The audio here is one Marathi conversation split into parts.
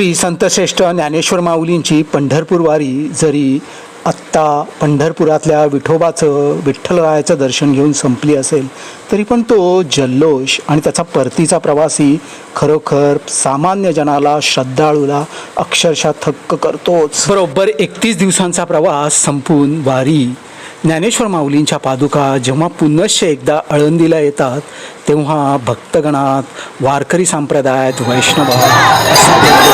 श्री संतश्रेष्ठ ज्ञानेश्वर माऊलींची पंढरपूर वारी जरी आत्ता पंढरपुरातल्या विठोबाचं विठ्ठलरायाचं दर्शन घेऊन संपली असेल तरी पण तो जल्लोष आणि त्याचा परतीचा प्रवासी खरोखर सामान्य जनाला श्रद्धाळूला अक्षरशः थक्क करतोच. बरोबर एकतीस दिवसांचा प्रवास संपून वारी. ज्ञानेश्वर माऊलींच्या पादुका जेव्हा पुनश्च एकदा आळंदीला येतात तेव्हा भक्तगणात वारकरी संप्रदायात वैष्णवात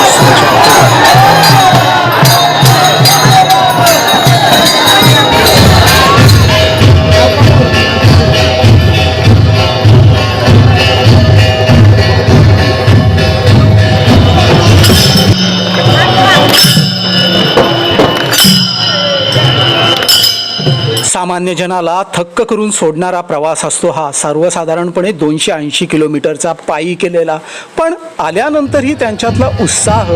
सामान्य जनाला थक्क करून सोडणारा प्रवास असतो हा. सर्वसाधारणपणे दोनशे ऐंशी किलोमीटरचा पायी केलेला. पण आल्यानंतरही त्यांच्यातला उत्साह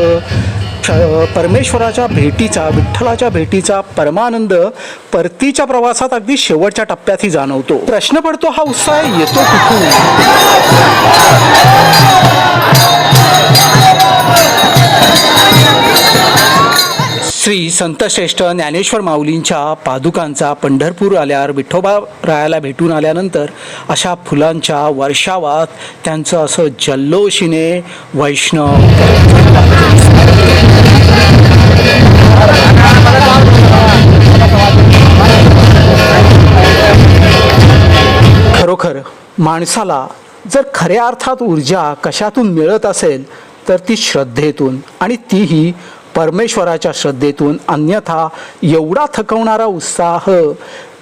परमेश्वराच्या भेटीचा विठ्ठलाच्या भेटीचा परमानंद परतीच्या प्रवासात अगदी शेवटच्या टप्प्यातही जाणवतो. प्रश्न पडतो हा उत्साह येतो कुठून? श्री संतश्रेष्ठ ज्ञानेश्वर माऊलींच्या पादुकांचा पंढरपूर आल्यावर विठोबा रायाला भेटून आल्यानंतर अशा फुलांच्या वर्षावात त्यांचं असं जल्लोषीने वैष्णव खरोखर माणसाला जर खऱ्या अर्थात ऊर्जा कशातून मिळत असेल तर ती श्रद्धेतून आणि तीही परमेश्वराच्या श्रद्धेतून अन्यथा एवढा थकवणारा उत्साह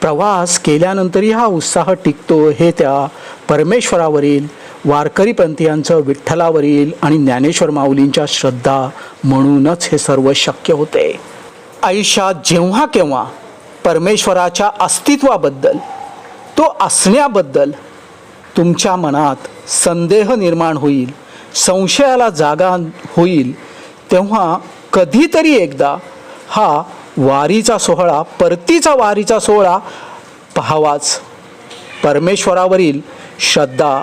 प्रवास केल्यानंतरही हा उत्साह टिकतो हे त्या परमेश्वरावरील वारकरीपंथीयांचं विठ्ठलावरील आणि ज्ञानेश्वर माऊलींच्या श्रद्धा म्हणूनच हे सर्व शक्य होते. आयुष्यात जेव्हा केव्हा परमेश्वराच्या अस्तित्वाबद्दल तो असण्याबद्दल तुमच्या मनात संदेह निर्माण होईल संशयाला जागा होईल तेव्हा कधीतरी एकदा हा वारीचा सोहळा परतीचा वारीचा सोहळा पाहावाच. परमेश्वरावरील श्रद्धा